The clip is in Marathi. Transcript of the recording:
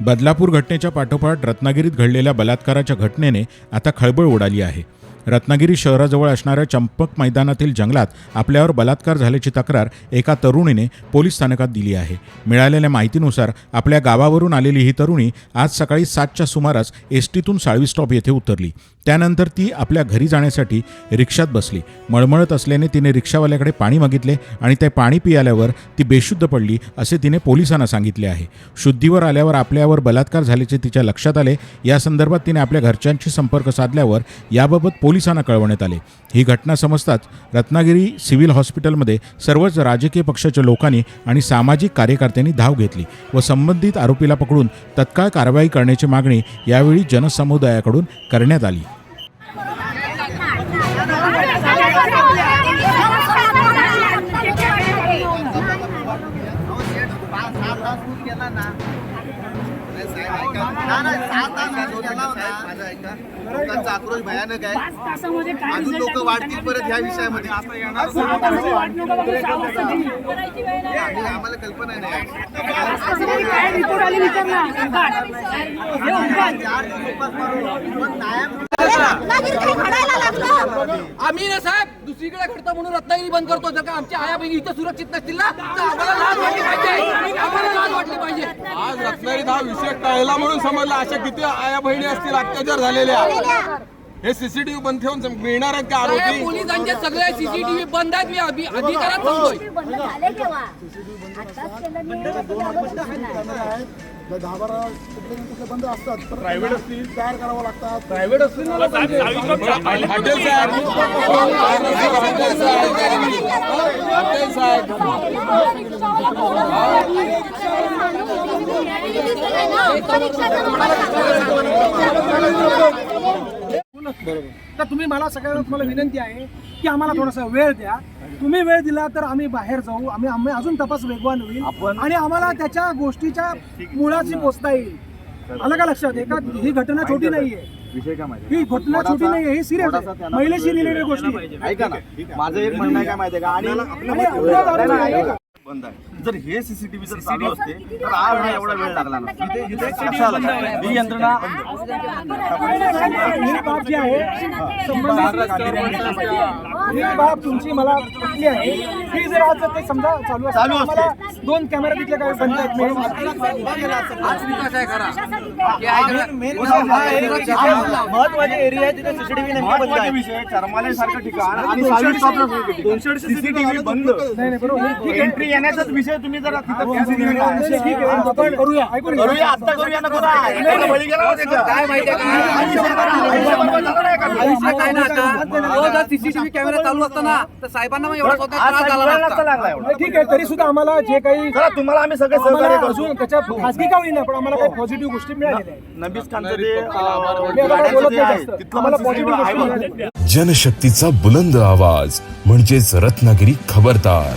बदलापूर घटनेच्या पाठोपाठ रत्नागिरीत घडलेल्या बलात्काराच्या घटनेने आता खळबळ उडाली आहे. रत्नागिरी शहराजवळ असणाऱ्या चंपक मैदानातील जंगलात आपल्यावर बलात्कार झाल्याची तक्रार एका तरुणीने पोलीस स्थानकात दिली आहे. मिळालेल्या माहितीनुसार आपल्या गावावरून आलेली ही तरुणी आज सकाळी सातच्या सुमारास एस टीतून साळवी स्टॉप येथे उतरली. त्यानंतर ती आपल्या घरी जाण्यासाठी रिक्षात बसली. मळमळत असल्याने तिने रिक्षावाल्याकडे पाणी मागितले आणि ते पाणी पियाल्यावर ती बेशुद्ध पडली असे तिने पोलिसांना सांगितले आहे. शुद्धीवर आल्यावर आपल्यावर बलात्कार झाल्याचे तिच्या लक्षात आले. या संदर्भात तिने आपल्या घरच्यांशी संपर्क साधल्यावर याबाबत पोलिसांना कळवण्यात आले. ही घटना समजताच रत्नागिरी सिव्हिल हॉस्पिटलमध्ये सर्वच राजकीय पक्षाच्या लोकांनी आणि सामाजिक कार्यकर्त्यांनी धाव घेतली व संबंधित आरोपीला पकडून तत्काळ कारवाई करण्याची मागणी यावेळी जनसमुदायाकडून करण्यात आली. लोकांचा आक्रोश भयानक आहे. अजून लोक? वाढतील परत ह्या विषयामध्ये. आम्हाला कल्पना नाही. आम्ही ना साहेब दुसरीकडे घडतं म्हणून रत्नागिरी बंद करतो जर का आमच्या आया बहिणी इथं सुरक्षित नसतील ना तर आम्हाला लाज वाटली पाहिजे आम्हाला लाज वाटली पाहिजे आज रत्नागिरीत हा विषय कळला म्हणून समजला अशा किती आया बहिणी असतील अत्याचार झालेल्या हे सीसीटीव्ही बंद ठेवून मिळणार आहेत का आरोपी पोलिसांचे सगळे सीसीटीव्ही बंद आहेत मी अभि- अधिकारात सांगतोय बंद झाले केव्हा आताच केलं नाही अगोदर दहा बारा कुठले कुठले बंद असतात. प्रायव्हेट असतील. तयार करावं लागतात. हॉटेल साहेब. हॉटेल साहेब. हॉटेल साहेब. तर तुम्ही मला सगळ्यांना मला विनंती आहे की आम्हाला थोडासा वेळ द्या. तुम्ही वेळ दिला तर आम्ही बाहेर जाऊ. आम्ही आम्ही अजून तपास वेगवान होईल. आणि आम्हाला त्याच्या गोष्टीच्या मुळाशी पोचता येईल. आलं का लक्षात? एका ही घटना छोटी नाहीये. ही घटना छोटी नाहीये. ही सिरियस आहे. महिलेशी रिलेटेड गोष्टी. ऐका ना. माझं एक म्हणणं आहे काय माहितीये का? आणि बंद आहे जर हे सीसीटीव्ही जर चालू असते तर आज हा एवढा वेळ लागला ना? ही यंत्रणा ही बाब जी आहे ही बाब तुमची मला पटली आहे ही जर आज ते समजा चालू असते चालू असते. दोन कॅमेरा तिथले काय बंद महत्त्वाचे एरिया आहे तिथे सीसीटीव्ही आहे विषय करमाले सारखं ठिकाण आणि सीसीटीव्ही बंद नाही नाही एंट्री येण्याचाच विषय तुम्ही जरा तिथं CCTV ठीक आहे आपण करूया ऐकून घ्या. करूया आता करूया नको ना एखादा बळी गेला ना त्याचा. काय माहितीये का आयुष्य बरं, आयुष्य बरबाद झालं नाही का? आयुष्य काय ना आता तो जर सीसीटीव्ही कॅमेरा चालू असताना तर साहेबांना मग एवढा ठीक आहे तरी सुद्धा आम्हाला जे काही चला, तुम्हाला आम्ही सगळे सहकार्य त्याच्या खासगी का होईना पण आम्हाला काही पॉझिटिव्ह गोष्टी मिळालेल्या आहेत नबीस खानचं. तिथलं. जनशक्तीचा बुलंद आवाज म्हणजेच रत्नागिरी खबरदार